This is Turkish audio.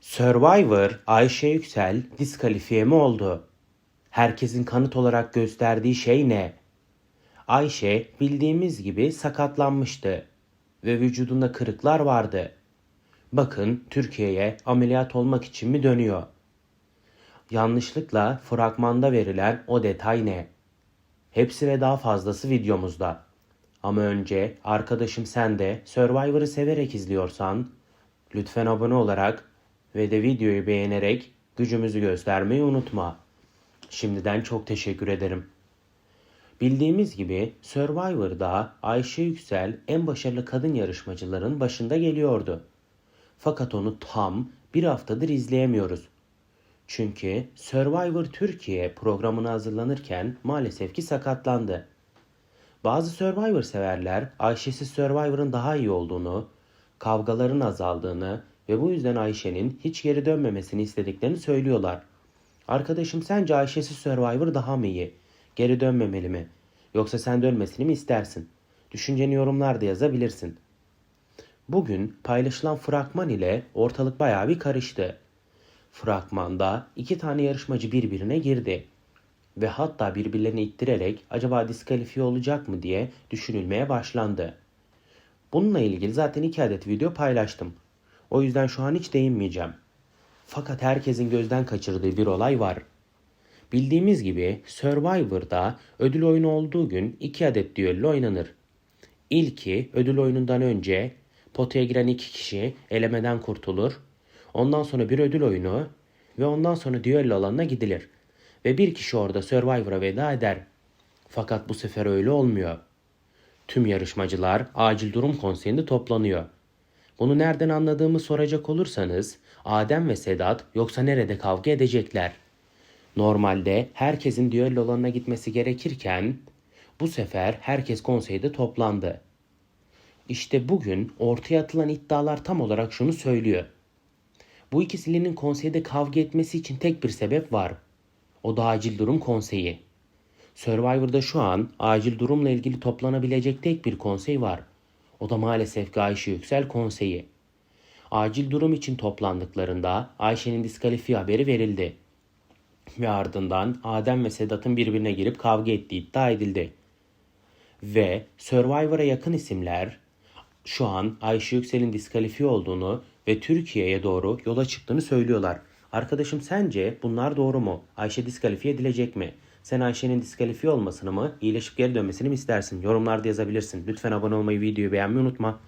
Survivor Ayşe Yüksel diskalifiye mi oldu? Herkesin kanıt olarak gösterdiği şey ne? Ayşe bildiğimiz gibi sakatlanmıştı ve vücudunda kırıklar vardı. Bakın Türkiye'ye ameliyat olmak için mi dönüyor? Yanlışlıkla fragmanda verilen o detay ne? Hepsi ve daha fazlası videomuzda. Ama önce arkadaşım sen de Survivor'ı severek izliyorsan lütfen abone olarak ve de videoyu beğenerek gücümüzü göstermeyi unutma. Şimdiden çok teşekkür ederim. Bildiğimiz gibi Survivor'da Ayşe Yüksel en başarılı kadın yarışmacıların başında geliyordu. Fakat onu tam bir haftadır izleyemiyoruz. Çünkü Survivor Türkiye programına hazırlanırken maalesef ki sakatlandı. Bazı Survivor severler Ayşe'siz Survivor'ın daha iyi olduğunu, kavgaların azaldığını ve bu yüzden Ayşe'nin hiç geri dönmemesini istediklerini söylüyorlar. Arkadaşım sence Ayşe'siz Survivor daha mı iyi? Geri dönmemeli mi? Yoksa sen dönmesini mi istersin? Düşünceni yorumlarda yazabilirsin. Bugün paylaşılan fragman ile ortalık bayağı bir karıştı. Fragmanda iki tane yarışmacı birbirine girdi ve hatta birbirlerini ittirerek acaba diskalifiye olacak mı diye düşünülmeye başlandı. Bununla ilgili zaten iki adet video paylaştım. O yüzden şu an hiç değinmeyeceğim. Fakat herkesin gözden kaçırdığı bir olay var. Bildiğimiz gibi Survivor'da ödül oyunu olduğu gün iki adet düello oynanır. İlki ödül oyunundan önce potaya giren iki kişi elemeden kurtulur. Ondan sonra bir ödül oyunu ve ondan sonra düello alanına gidilir. Ve bir kişi orada Survivor'a veda eder. Fakat bu sefer öyle olmuyor. Tüm yarışmacılar acil durum konseyinde toplanıyor. Bunu nereden anladığımı soracak olursanız Adem ve Sedat yoksa nerede kavga edecekler? Normalde herkesin düello alanına gitmesi gerekirken bu sefer herkes konseyde toplandı. İşte bugün ortaya atılan iddialar tam olarak şunu söylüyor. Bu ikisinin konseyde kavga etmesi için tek bir sebep var. O da acil durum konseyi. Survivor'da şu an acil durumla ilgili toplanabilecek tek bir konsey var. O da maalesef ki Ayşe Yüksel konseyi. Acil durum için toplandıklarında Ayşe'nin diskalifiye haberi verildi. Ve ardından Adem ve Sedat'ın birbirine girip kavga ettiği iddia edildi. Ve Survivor'a yakın isimler şu an Ayşe Yüksel'in diskalifiye olduğunu ve Türkiye'ye doğru yola çıktığını söylüyorlar. Arkadaşım sence bunlar doğru mu? Ayşe diskalifiye edilecek mi? Sen Ayşe'nin diskalifiye olmasını mı, iyileşip geri dönmesini mi istersin? Yorumlarda yazabilirsin. Lütfen abone olmayı, videoyu beğenmeyi unutma.